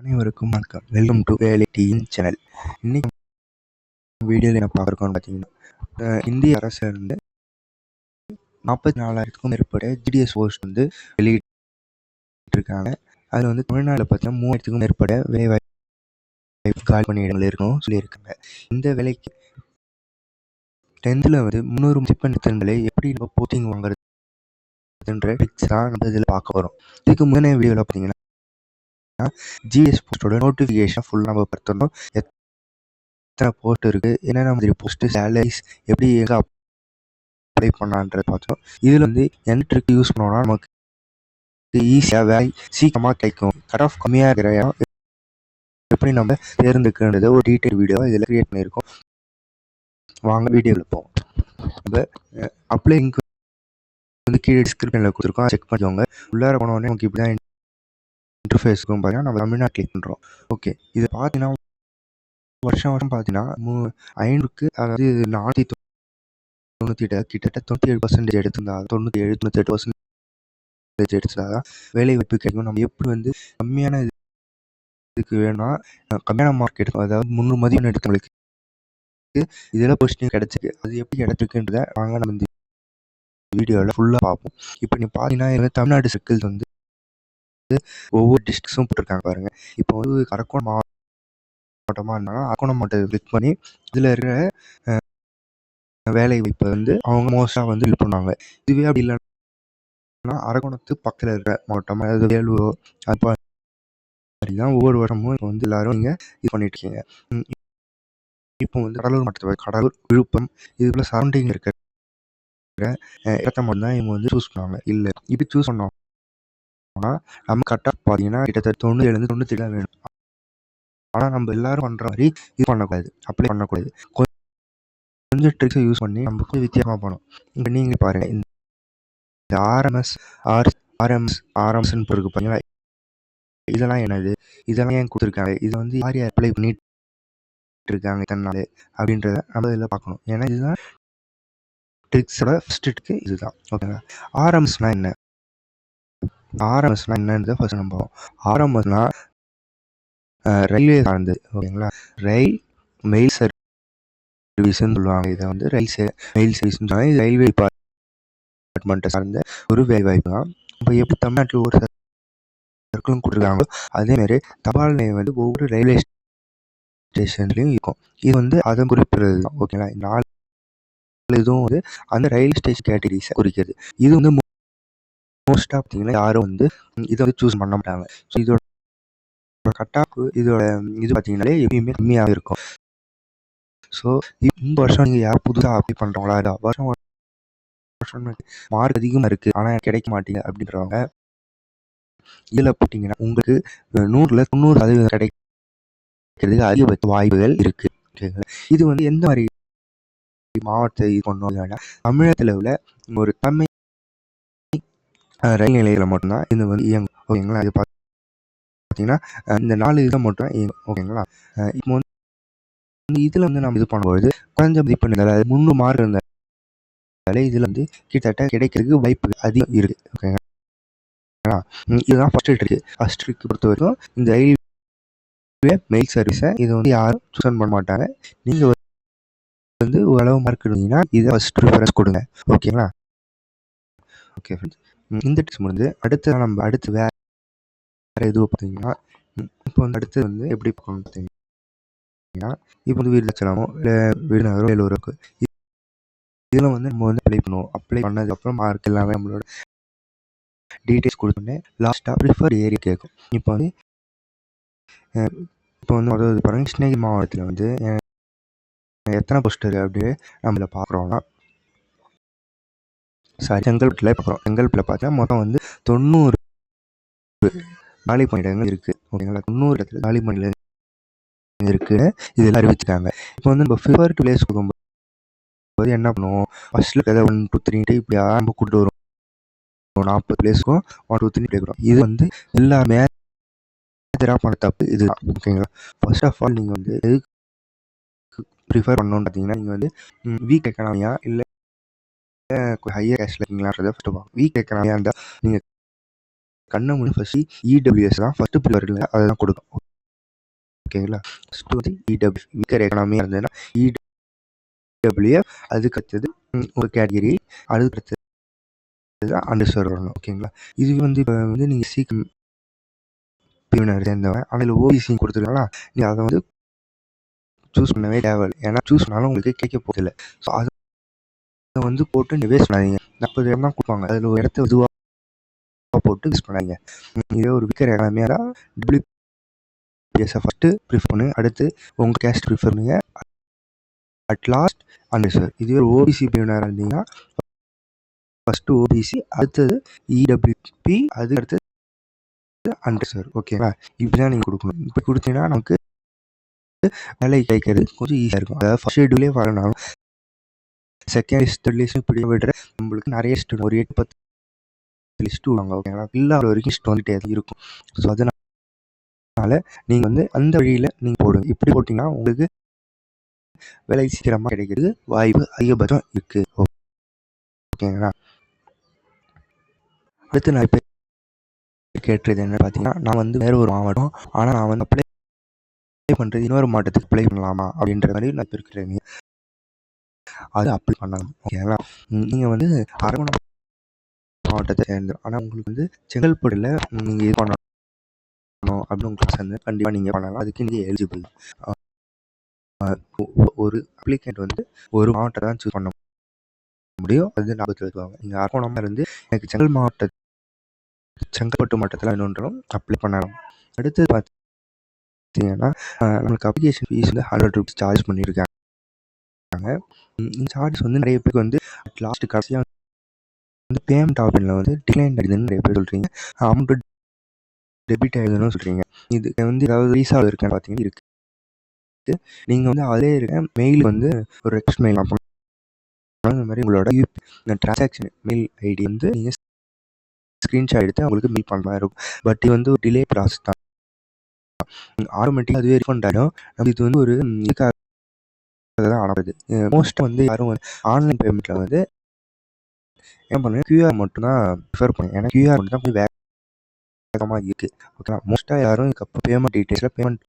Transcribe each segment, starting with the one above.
அனைவருக்கும் வணக்கம். Welcome to வேலை டீன் சேனல் இன்னைக்கு வீடியோவில் என்ன பார்க்குறோம்னு பார்த்தீங்கன்னா இந்திய அரசு வந்து நாற்பத்தி நாலாயிரத்துக்கும் மேற்பட்ட ஜிடிஎஸ் போஸ்ட் வந்து வெளியிட்டிருக்காங்க. அதில் வந்து தமிழ்நாட்டில் பார்த்தீங்கன்னா மூவாயிரத்துக்கும் மேற்பட்ட வேலை வாய்ப்பு காலி பணியிடங்கள் இருக்கும் சொல்லியிருக்காங்க. இந்த வேலைக்கு டென்த்தில் வந்து முந்நூறு மதிப்பெண் திறன்களை எப்படி நம்ம போட்டிங் வாங்குறதுன்ற ட்ரிக்ஸ் தான் நம்ம இதில் பார்க்க போகிறோம் இதுக்கு முன்னே வீடியோவில் பார்த்தீங்கன்னா ஜிஎஸ் போஸ்ட்டோட நோட்டிஃபிகேஷன் ஃபுல்லாக நம்ம பார்த்துருந்தோம் எத்தனை போஸ்ட் இருக்குது என்னென்ன மாதிரி போஸ்ட்டு சேலரிஸ் எப்படி எங்கே அப்ளை பண்ணலான்றத பார்த்தோம் இதில் வந்து எந்த ட்ரிக் யூஸ் பண்ணோம்னா நமக்கு ஈஸியாக வேலை சீக்கிரமாக கிடைக்கும். கட் ஆஃப் கம்மியாக இருக்கிற இடம் எப்படி நம்ம தேர்ந்தெடுக்கின்றது ஒரு டீட்டெயில் வீடியோ இதில் க்ரியேட் பண்ணியிருக்கோம். வாங்க வீடியோ எழுப்போம் நம்ம அப்ளை லிங்க் வந்து கீழே டிஸ்கிரிப்ஷனில் கொடுத்துருக்கோம். செக் பண்ணிக்கோங்க. உள்ளார போனோடனே நமக்கு இப்படி தான் இன்டர்ஃபேஸுக்கும் பார்த்தீங்கன்னா நம்ம தமிழ்நாடு கிளிக் பண்ணுறோம் ஓகே இது பார்த்தீங்கன்னா வருஷம் வருஷம் பார்த்தீங்கன்னா மூ ஐநூறுக்கு அதாவது நானூற்றி தொண்ணூற்றி எட்டு கிட்டத்தட்ட தொண்ணூற்றி ஏழு பர்சன்டேஜ் எடுத்திருந்தா தொண்ணூற்றி எழு தொண்ணூற்றி எட்டு பர்சன்டேஜ் எடுத்தா தான் வேலை வாய்ப்பு கிடைக்கும். நம்ம எப்படி வந்து கம்மியான இது- இதுக்கு வேணும்னா கம்மியான மார்க் எடுக்கும் அதாவது முந்நூறு மதிப்பெண் எடுத்தவங்களுக்கு இதில் கொஸ்டின் கிடச்சிருக்கு. அது எப்படி கிடச்சிருக்குன்றத வாங்க நம்ம இந்த வீடியோவில் ஃபுல்லாக பார்ப்போம். இப்போ நீ பார்த்தீங்கன்னா இது தமிழ்நாடு சர்க்கிள்ஸ் வந்து ஒவ்வொரு டிஸ்ட்ரிக்ஸும் போட்டிருக்காங்க பாருங்கள் இப்போ வந்து அரக்கோணம் மாவட்டமாக இருந்தாங்கன்னா அரக்கோணம் மாவட்டத்தை கிளிக் பண்ணி இதில் இருக்கிற வேலை வாய்ப்பை வந்து அவங்க மோஸ்ட்டாக வந்து ஹெல்ப் பண்ணுவாங்க. இதுவே அப்படி இல்லைன்னா அரக்கோணத்து பக்கத்தில் இருக்கிற மாவட்டம் அதாவது வேலூரோ அது மாதிரி தான் ஒவ்வொரு வருஷமும் இப்போ வந்து எல்லாரும் இங்கே இது பண்ணிட்டு இருக்கீங்க. இப்போ வந்து கடலூர் மாவட்டத்தில் கடலூர் விழுப்புரம் போல் சரௌண்டிங் இருக்கிற இடத்த மட்டும் தான் இவங்க வந்து சூஸ் பண்ணுவாங்க. இல்லை இப்படி சூஸ் பண்ணோம்னா நம்ம கரெக்டாக பார்த்தீங்கன்னா கிட்டத்தட்ட தொண்ணூறு தொண்ணூற்றி தான் வேணும். ஆனால் நம்ம எல்லாரும் பண்ணுற மாதிரி இது பண்ணக்கூடாது. அப்ளை பண்ணக்கூடாது. கொஞ்சம் ட்ரிக்ஸை யூஸ் பண்ணி நம்ம கொஞ்சம் வித்தியாசமாக பண்ணணும் இப்போ நீங்கள் பாருங்கள் இந்த ஆர்எம்எஸ் ஆர் ஆர்எம்எஸ் ஆர்எம்எஸ்ன்னு இருக்கு பார்த்தீங்களா இதெல்லாம் என்னது? இதெல்லாம் ஏன் கொடுத்துருக்காங்க? இதை வந்து யார் யார் அப்ளை பண்ணிட்டு இருக்காங்க இத்தனை நாள்? அப்படின்றத நம்ம இதில் பார்க்கணும். ஏன்னா இதுதான் ட்ரிக்ஸோட ஃபஸ்ட் ட்ரிக்கு இதுதான். ஓகேங்களா ஆர்எம்எஸ்னால் என்ன? ஆர்எம்எஸ்னால் என்னன்றதை ஃபஸ்ட் நம்ம பார்ப்போம். ஆர்எம்எஸ்னால் ரயில்வே சார்ந்தது ஓகேங்களா? ரயில் மெயில் சர்வீஸ்ன்னு சொல்லுவாங்க. இதை வந்து ரயில் சே மெயில் சர்வீஸ்னு சொல்லுவாங்க இது ரயில்வே டிபார்ட்மெண்ட்டை சார்ந்த ஒரு வேலை வாய்ப்பு தான். இப்போ எப்படி தமிழ்நாட்டில் ஒரு சர்க்கிளும் கொடுத்துருக்காங்களோ அதேமாரி தபால் நிலையம் வந்து ஒவ்வொரு ரயில்வே ஸ்டேஷன்லேயும் இருக்கும். இது வந்து அதை குறிப்பிடுறது தான் ஓகேங்களா? இந்த நாலு இதுவும் வந்து அந்த ரயில் ஸ்டேஷன் கேட்டகரிஸை குறிக்கிறது. இது வந்து மோஸ்ட்டாக பார்த்தீங்கன்னா யாரும் வந்து இதை வந்து சூஸ் பண்ண மாட்டாங்க. ஸோ இதோட கட்டாப்பு இதோட இது பார்த்தீங்கன்னாலே எப்பயுமே கம்மியாக இருக்கும். ஸோ இந்த வருஷம் நீங்கள் யார் புதுசாக அப்ளை பண்ணுறவங்களா இல்லை வருஷம் வருஷம் மார்க் அதிகமாக இருக்குது ஆனால் கிடைக்க மாட்டீங்க அப்படின்றவங்க இதில் போட்டிங்கன்னா உங்களுக்கு நூறில் தொண்ணூறு சதவீதம் கிடைக்கிறதுக்கு அதிகபட்ச வாய்ப்புகள் இருக்குது ஓகேங்களா இது வந்து எந்த மாதிரி மாவட்டத்தை இது பண்ணோம்? தமிழகத்தில் உள்ள ஒரு தமிழ் ரயில் நிலையத்தில் மட்டும்தான் இது வந்து இயங்கும். ஓகேங்களா? இது பார்த்து பார்த்தீங்கன்னா இந்த நாலு இதில் மட்டும் இயங்கும். ஓகேங்களா? இப்போ வந்து இதில் வந்து நம்ம இது பண்ணும்பொழுது குறைஞ்ச மதிப்பெண் அது முந்நூறு மார்க் இருந்தாலே இதில் வந்து கிட்டத்தட்ட கிடைக்கிறதுக்கு வாய்ப்பு அதிகம் இருக்குது ஓகேங்களா? இதுதான் ஃபஸ்ட்டு ட்ரிக்கு ஃபஸ்ட் ட்ரிக் பொறுத்த வரைக்கும் இந்த ரயில்வே மெயில் சர்வீஸை இதை வந்து யாரும் சூஸ் பண்ண மாட்டாங்க. நீங்கள் வந்து ஓரளவு மார்க் எடுத்தீங்கன்னா இதை ஃபஸ்ட் ப்ரிஃபரன்ஸ் கொடுங்க. ஓகேங்களா? ஓகே ஃப்ரெண்ட்ஸ் இந்த டிப்ஸ் முடிஞ்சு அடுத்து நம்ம அடுத்து வேற வேறு எதுவும் பார்த்தீங்கன்னா இப்போ வந்து அடுத்து வந்து எப்படி பார்க்கணும் பார்த்தீங்கன்னா இப்போ வந்து வீடு விருதாச்சலமோ இல்லை விருதுநகரோ வேலூருக்கு இதில் வந்து நம்ம வந்து அப்ளை பண்ணுவோம். அப்ளை பண்ணதுக்கப்புறம் மார்க் எல்லாமே நம்மளோட டீட்டெயில்ஸ் கொடுத்தோன்னே லாஸ்ட்டாக ப்ரிஃபர் ஏரியா கேட்கும் இப்போ வந்து இப்போ வந்து அதாவது கிருஷ்ணகிரி மாவட்டத்தில் வந்து எத்தனை போஸ்ட் இருக்குது அப்படின்னு நம்மள பார்க்குறோம்னா சாரி செங்கல்பட்டில் பார்க்குறோம் செங்கல்பட்டில் பார்த்தா மொத்தம் வந்து தொண்ணூறு காலி பணியிடங்கள் இருக்குது ஓகேங்களா? தொண்ணூறு இடத்துல காலி பணியிடங்கள் இருக்குது இதெல்லாம் அறிவிச்சிருக்காங்க. இப்போ வந்து நம்ம ஃபிவர் டு பிளேஸ் கொடுக்கும்போது என்ன பண்ணுவோம்? ஃபஸ்ட்டில் கதை ஒன் டூ த்ரீட்டு இப்படி ஆரம்ப கூட்டு வரும் நாற்பது பிளேஸ்க்கும் ஒன் டூ த்ரீ கேட்குறோம் இது வந்து எல்லாமே மேஜராக பண்ண தப்பு இதுதான். ஓகேங்களா? ஃபர்ஸ்ட் ஆஃப் ஆல் நீங்கள் வந்து ப்ரிஃபர் பண்ணணும்னு பார்த்தீங்கன்னா நீங்கள் வந்து வீக் எக்கனாமியா இல்லை ஹையர் கேஷில் இருக்கீங்களான்றதை ஃபஸ்ட்டு பார்க்கணும் வீக் எக்கனாமியாக இருந்தால் நீங்கள் கண்ணை முழு ஃபஸ்ட்டு இடபிள்யூஎஸ் தான் ஃபஸ்ட்டு ப்ரிஃபரில் அதை தான் கொடுக்கும். ஓகேங்களா ஃபஸ்ட்டு வந்து இடபிள்யூ வீக்கர் எக்கனாமியாக இருந்ததுன்னா இடபிள்யூஎஃப் அதுக்கு அடுத்தது ஒரு கேட்டகரி அதுக்கு அடுத்தது அண்டர்ஸ்வர் வரணும் ஓகேங்களா இது வந்து இப்போ வந்து நீங்கள் சீக்கிரம் பிரிவினர் சேர்ந்தவன் அதில் ஓபிசி கொடுத்துருக்காங்களா? நீ அதை வந்து சூஸ் பண்ணவே தேவை ஏன்னா சூஸ் பண்ணாலும் உங்களுக்கு கேட்க போதில்லை ஸோ அது வந்து போட்டு நீங்கள் வேஸ்ட் பண்ணாதீங்க. நாற்பது இடம் தான் கொடுப்பாங்க. அதில் ஒரு இடத்த இதுவாக போட்டு யூஸ் பண்ணாதீங்க. இதே ஒரு விற்கிற எல்லாமே தான் டபிள்யூபிஎஸ்ஸை ஃபஸ்ட்டு ப்ரிஃபர் பண்ணு. அடுத்து உங்கள் கேஸ்ட் ப்ரிஃபர் பண்ணுங்க. அட் லாஸ்ட் அண்டர்ஸ்வர் இதுவே ஒரு ஓபிசி பிரிவினராக இருந்தீங்கன்னா ஃபஸ்ட்டு ஓபிசி அடுத்தது இடபிள்யூபி அதுக்கு அடுத்தது அண்டர்ஸ்வர் ஓகேங்களா இப்படி தான் நீங்கள் கொடுக்கணும். இப்படி கொடுத்தீங்கன்னா நமக்கு வேலை கிடைக்கிறது கொஞ்சம் ஈஸியாக இருக்கும். அதாவது ஃபஸ்ட் ஷெடியூலே வரனாலும் செகண்ட் லிஸ்ட் தேர்ட் லிஸ்ட் இப்படி விடுற நம்மளுக்கு நிறைய ஸ்டூடெண்ட் ஒரு எட்டு பத்து லிஸ்ட் விடுவாங்க ஓகேங்களா இல்லாத வரைக்கும் லிஸ்ட் வந்துட்டே தான் இருக்கும். ஸோ அதனால நீங்கள் வந்து அந்த வழியில் நீங்கள் போடுங்க. இப்படி போட்டிங்கன்னா உங்களுக்கு வேலை சீக்கிரமாக கிடைக்கிறது வாய்ப்பு அதிகபட்சம் இருக்குது ஓகேங்களா அடுத்து நான் இப்போ கேட்டது என்ன பார்த்தீங்கன்னா நான் வந்து வேறு ஒரு மாவட்டம். ஆனால் நான் வந்து அப்ளை பண்ணுறது இன்னொரு மாவட்டத்துக்கு அப்ளை பண்ணலாமா அப்படின்ற மாதிரி நான் இப்போ இருக்கிறேன். அது அப்ளை பண்ணலாம். ஓகேங்களா? நீங்கள் வந்து அரவணை மாவட்டத்தை சேர்ந்து ஆனால் உங்களுக்கு வந்து செங்கல்பட்டில் நீங்கள் இது பண்ணணும். அப்படின்னு உங்களுக்கு சேர்ந்து கண்டிப்பாக நீங்கள் பண்ணலாம். அதுக்கு நீங்கள் எலிஜிபிள் ஒரு அப்ளிகேண்ட் வந்து ஒரு மாவட்டத்தை தான் சூஸ் பண்ண முடியும். அது ஞாபகத்தில் வச்சுக்கோங்க நீங்கள் அரவணமாக இருந்து எனக்கு செங்கல் மாவட்ட செங்கல்பட்டு மாவட்டத்தில் வேணுன்றாலும் அப்ளை பண்ணலாம். அடுத்து பார்த்தீங்கன்னா நம்மளுக்கு அப்ளிகேஷன் ஃபீஸ் வந்து ஹண்ட்ரட் ருபீஸ் சார்ஜ் பண்ணியிருக்காங்க. இந்த சார்ஜஸ் வந்து நிறைய பேருக்கு வந்து லாஸ்ட் கடைசியாக வந்து பேமெண்ட் ஆப்ஷனில் வந்து டிக்ளைன் ஆகுதுன்னு நிறைய பேர் சொல்கிறீங்க அமௌண்ட் டெபிட் ஆகிடுதுன்னு சொல்கிறீங்க இது வந்து ஏதாவது ரீசால் இருக்கான்னு பார்த்தீங்கன்னா இருக்குது நீங்கள் வந்து அதிலே இருக்க மெயில் வந்து ஒரு ரெக்வஸ்ட் மெயில் பண்ணணும் இந்த மாதிரி உங்களோட யூபி ட்ரான்சாக்ஷன் மெயில் ஐடி வந்து நீங்கள் ஸ்க்ரீன்ஷாட் எடுத்து அவங்களுக்கு மெயில் பண்ணுற மாதிரி இருக்கும். பட் இது வந்து ஒரு டிலே ப்ராசஸ் தான். ஆட்டோமேட்டிக்காக அதுவே ரிஃபண்ட் ஆகிடும் நம்ம இது வந்து ஒரு இதுக்காக காணப்படுது. மோஸ்ட் மோஸ்ட்டாக வந்து யாரும் ஆன்லைன் பேமெண்ட்டில் வந்து என்ன பண்ணுவேன் கியூஆர் மட்டும் தான் ப்ரிஃபர் பண்ணுவேன் ஏன்னா கியூஆர் மட்டும் தான் கொஞ்சம் வேகமாக இருக்குது ஓகேங்களா மோஸ்ட்டாக யாரும் இதுக்கப்புறம் பேமெண்ட் டீட்டெயில்ஸில் பேமெண்ட்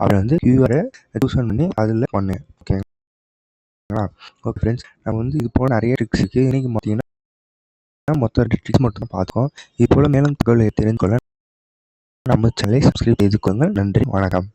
அவரை வந்து கியூஆரை சூஸ் பண்ணி அதில் பண்ணேன் ஓகேங்களா ஓகே ஃப்ரெண்ட்ஸ் நம்ம வந்து இது போல் நிறைய ட்ரிக்ஸ் இருக்குது இன்றைக்கி பார்த்தீங்கன்னா மொத்தம் ரெண்டு ட்ரிக்ஸ் மட்டும் தான் பார்த்துக்கோம். இது போல் மேலும் தகவலை தெரிந்து கொள்ள நம்ம சேனலை சப்ஸ்கிரைப் செய்து கொள்ளுங்கள். நன்றி வணக்கம்.